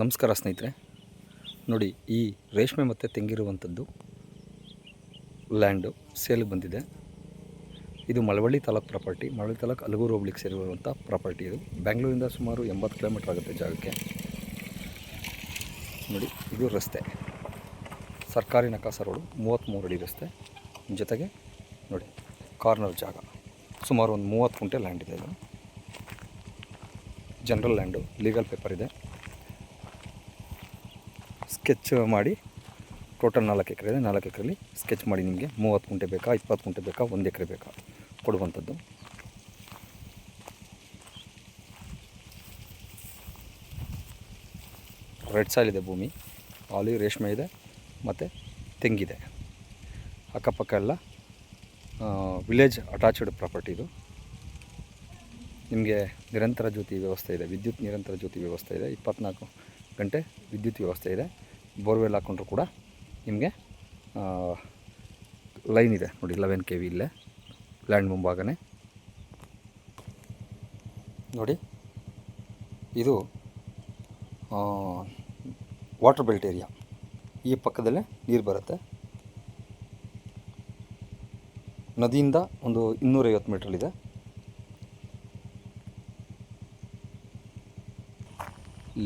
ನಮಸ್ಕಾರ ಸ್ನೇಹಿತರೆ. ನೋಡಿ, ಈ ರೇಷ್ಮೆ ಮತ್ತು ತೆಂಗಿರುವಂಥದ್ದು ಲ್ಯಾಂಡು ಸೇಲ್ಗೆ ಬಂದಿದೆ. ಇದು ಮಳವಳ್ಳಿ ತಾಲೂಕು ಪ್ರಾಪರ್ಟಿ. ಮಳವಳ್ಳಿ ತಾಲೂಕು ಅಲಗೂರು ಹೋಗ್ಲಿಕ್ಕೆ ಸೇರಿರುವಂಥ ಪ್ರಾಪರ್ಟಿ ಇದು. ಬೆಂಗಳೂರಿಂದ ಸುಮಾರು ಎಂಬತ್ತು ಕಿಲೋಮೀಟ್ರ್ ಆಗುತ್ತೆ ಜಾಗಕ್ಕೆ. ನೋಡಿ, ಇದು ರಸ್ತೆ. ಸರ್ಕಾರಿ ನಕಾಸ ರೋಡು ಮೂವತ್ತ್ಮೂರು ಅಡಿ ರಸ್ತೆ. ಜೊತೆಗೆ, ನೋಡಿ, ಕಾರ್ನರ್ ಜಾಗ. ಸುಮಾರು ಒಂದು ಮೂವತ್ತು ಕುಂಟೆ ಲ್ಯಾಂಡ್ ಇದೆ ಇದು. ಜನರಲ್ ಲ್ಯಾಂಡು, ಲೀಗಲ್ ಪೇಪರ್ ಇದೆ. ಸ್ಕೆಚ್ ಮಾಡಿ, ಟೋಟಲ್ ನಾಲ್ಕು ಎಕರೆ ಇದೆ ನಾಲ್ಕು ಎಕರೆಲಿ ಸ್ಕೆಚ್ ಮಾಡಿ ನಿಮಗೆ ಮೂವತ್ತು ಗುಂಟೆ ಬೇಕಾ, ಇಪ್ಪತ್ತು ಗುಂಟೆ ಬೇಕಾ, ಒಂದು ಎಕರೆ ಬೇಕಾ ಕೊಡುವಂಥದ್ದು. ರೆಡ್ ಸಾಯಿಲ್ ಇದೆ ಭೂಮಿ ಆಲಿ ರೇಷ್ಮೆ ಇದೆ, ಮತ್ತು ತೆಂಗಿದೆ. ಅಕ್ಕಪಕ್ಕ ಎಲ್ಲ ವಿಲೇಜ್ ಅಟ್ಯಾಚ್ಡ್ ಪ್ರಾಪರ್ಟಿ ಇದು. ನಿಮಗೆ ನಿರಂತರ ಜ್ಯೋತಿ ವ್ಯವಸ್ಥೆ ಇದೆ, ವಿದ್ಯುತ್ ನಿರಂತರ ಜ್ಯೋತಿ ವ್ಯವಸ್ಥೆ ಇದೆ. ಇಪ್ಪತ್ನಾಲ್ಕು ಗಂಟೆ ವಿದ್ಯುತ್ ವ್ಯವಸ್ಥೆ ಇದೆ. ಬೋರ್ವೆಲ್ ಹಾಕ್ಕೊಂಡ್ರು ಕೂಡ ನಿಮಗೆ ಲೈನ್ ಇದೆ. ನೋಡಿ ಲೆವೆನ್ ಕೆ ವಿ ಇಲ್ಲೇ ಲ್ಯಾಂಡ್ ಮುಂಭಾಗನೇ. ನೋಡಿ, ಇದು ವಾಟರ್ ಬೆಲ್ಟ್ ಏರಿಯಾ ಈ ಪಕ್ಕದಲ್ಲೇ ನೀರು ಬರುತ್ತೆ. ನದಿಯಿಂದ ಒಂದು ಇನ್ನೂರೈವತ್ತು ಮೀಟ್ರಲ್ಲಿದೆ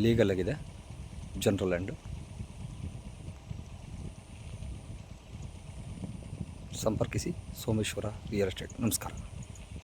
ಲೀಗಲ್ ಆಗಿದೆ. ಜನರಲ್ ಲ್ಯಾಂಡು ಸಂಪರ್ಕಿಸಿ ಸೋಮೇಶ್ವರ ರಿಯಲ್ ಎಸ್ಟೇಟ್ ನಮಸ್ಕಾರ